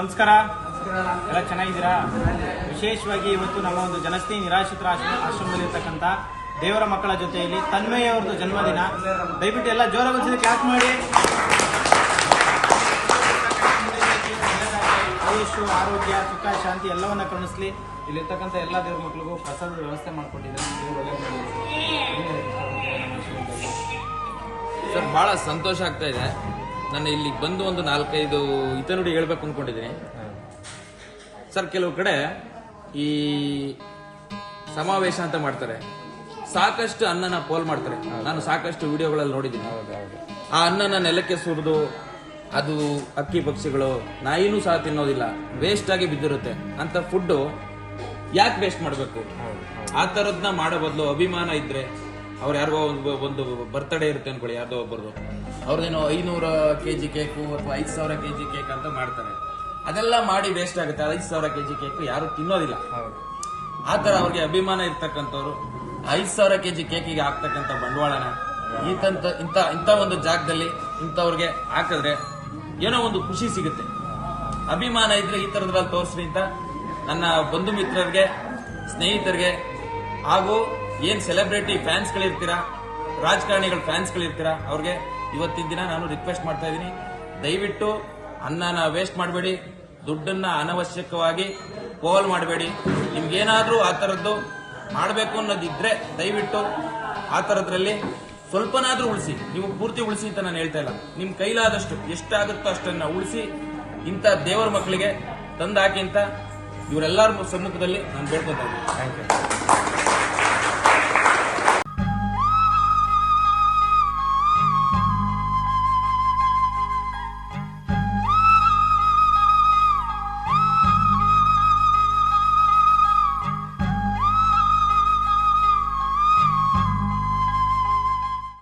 ನಮಸ್ಕಾರ. ಎಲ್ಲ ಚೆನ್ನಾಗಿದ್ದೀರಾ? ವಿಶೇಷವಾಗಿ ಇವತ್ತು ನಮ್ಮ ಒಂದು ಜನಸ್ತಿ ನಿರಾಶ್ರಿತರ ಆಶ್ರಮ ಆಶ್ರಮದಲ್ಲಿರ್ತಕ್ಕಂಥ ದೇವರ ಮಕ್ಕಳ ಜೊತೆಯಲ್ಲಿ ತನ್ಮಯ ಅವ್ರದ್ದು ಜನ್ಮದಿನ. ದಯವಿಟ್ಟು ಎಲ್ಲ ಜೋರಾಗಿ ಕ್ಲಾಸ್ ಮಾಡಿ. ಆಯುಷು ಆರೋಗ್ಯ, ಸುಖ, ಶಾಂತಿ ಎಲ್ಲವನ್ನ ಕರುಣಿಸ್ಲಿ. ಇಲ್ಲಿರ್ತಕ್ಕಂಥ ಎಲ್ಲ ದೇವ್ರ ಮಕ್ಕಳಿಗೂ ಪ್ರಸಾದ ವ್ಯವಸ್ಥೆ ಮಾಡಿಕೊಟ್ಟಿದ್ದಾರೆ. ಸರ್, ಬಹಳ ಸಂತೋಷ ಆಗ್ತಾ ಇದೆ. ನಾನು ಇಲ್ಲಿಗೆ ಬಂದು ಒಂದು ನಾಲ್ಕೈದು ಹಿತನುಡಿ ಹೇಳ್ಬೇಕು ಅನ್ಕೊಂಡಿದ್ದೀನಿ. ಸರ್, ಕೆಲವು ಕಡೆ ಈ ಸಮಾವೇಶ ಅಂತ ಮಾಡ್ತಾರೆ. ಸಾಕಷ್ಟು ಅನ್ನನ ಪೋಲ್ ಮಾಡ್ತಾರೆ. ನಾನು ಸಾಕಷ್ಟು ವಿಡಿಯೋಗಳಲ್ಲಿ ನೋಡಿದ್ದೀನಿ. ಆ ಅನ್ನನ ನೆಲಕ್ಕೆ ಸುರಿದು ಅದು ಅಕ್ಕಿ ಪಕ್ಷಿಗಳು, ನಾಯಿನೂ ಸಹ ತಿನ್ನೋದಿಲ್ಲ. ವೇಸ್ಟ್ ಆಗಿ ಬಿದ್ದಿರುತ್ತೆ. ಅಂತ ಫುಡ್ ಯಾಕೆ ವೇಸ್ಟ್ ಮಾಡಬೇಕು? ಆ ತರದ್ನ ಮಾಡೋ ಬದಲು ಅಭಿಮಾನ ಇದ್ರೆ ಅವ್ರು ಯಾರಿಗೋ ಒಂದು ಒಂದು ಬರ್ತ್ಡೇ ಇರುತ್ತೆ ಅನ್ಕೊಳ್ಳಿ ಯಾರ್ದೋ ಒಬ್ಬರದು ಐನೂರು ಕೆ ಜಿ ಕೇಕು ಅಥವಾ ಐದು ಸಾವಿರ ಕೆ ಜಿ ಕೇಕ್ ಅಂತ ಮಾಡ್ತಾರೆ. ಅದೆಲ್ಲ ಮಾಡಿ ವೇಸ್ಟ್ ಆಗುತ್ತೆ. ಐದು ಸಾವಿರ ಕೆ ಜಿ ಕೇಕ್ ಯಾರು ತಿನ್ನೋದಿಲ್ಲ. ಆ ಥರ ಅವ್ರಿಗೆ ಅಭಿಮಾನ ಇರ್ತಕ್ಕಂಥವ್ರು ಐದು ಸಾವಿರ ಕೆ ಜಿ ಕೇಕಿಗೆ ಹಾಕ್ತಕ್ಕಂಥ ಬಂಡವಾಳನ ಈತಂತ ಇಂಥ ಇಂಥ ಒಂದು ಜಾಗದಲ್ಲಿ ಇಂಥವ್ರಿಗೆ ಹಾಕಿದ್ರೆ ಏನೋ ಒಂದು ಖುಷಿ ಸಿಗುತ್ತೆ. ಅಭಿಮಾನ ಇದ್ರೆ ಈ ಥರದ್ರಲ್ಲಿ ತೋರಿಸ್ರಿ ಅಂತ ನನ್ನ ಬಂಧು ಮಿತ್ರರಿಗೆ ಸ್ನೇಹಿತರಿಗೆ ಹಾಗೂ ಏನ್ ಸೆಲೆಬ್ರಿಟಿ ಫ್ಯಾನ್ಸ್ಗಳಿರ್ತೀರಾ ರಾಜಕಾರಣಿಗಳ ಫ್ಯಾನ್ಸ್ಗಳಿರ್ತೀರಾ ಅವ್ರಿಗೆ ಇವತ್ತಿನ ದಿನ ನಾನು ರಿಕ್ವೆಸ್ಟ್ ಮಾಡ್ತಾ ಇದ್ದೀನಿ. ದಯವಿಟ್ಟು ಅನ್ನನ ವೇಸ್ಟ್ ಮಾಡಬೇಡಿ. ದುಡ್ಡನ್ನ ಅನವಶ್ಯಕವಾಗಿ ಪೋಲ್ ಮಾಡಬೇಡಿ. ನಿಮ್ಗೇನಾದ್ರೂ ಆ ಥರದ್ದು ಮಾಡಬೇಕು ಅನ್ನೋದಿದ್ರೆ ದಯವಿಟ್ಟು ಆ ಥರದ್ರಲ್ಲಿ ಸ್ವಲ್ಪನಾದ್ರೂ ಉಳಿಸಿ. ನೀವು ಪೂರ್ತಿ ಉಳಿಸಿ ಅಂತ ನಾನು ಹೇಳ್ತಾ ಇಲ್ಲ. ನಿಮ್ ಕೈಲಾದಷ್ಟು ಎಷ್ಟಾಗುತ್ತೋ ಅಷ್ಟನ್ನ ಉಳಿಸಿ ಇಂಥ ದೇವರ ಮಕ್ಕಳಿಗೆ ತಂದಾಕಿ ಅಂತ ಇವರೆಲ್ಲರ ಸಮ್ಮುಖದಲ್ಲಿ ನಾನು ಬೇಡ್ಕೊತಾ ಇದ್ದೀನಿ. Thank you.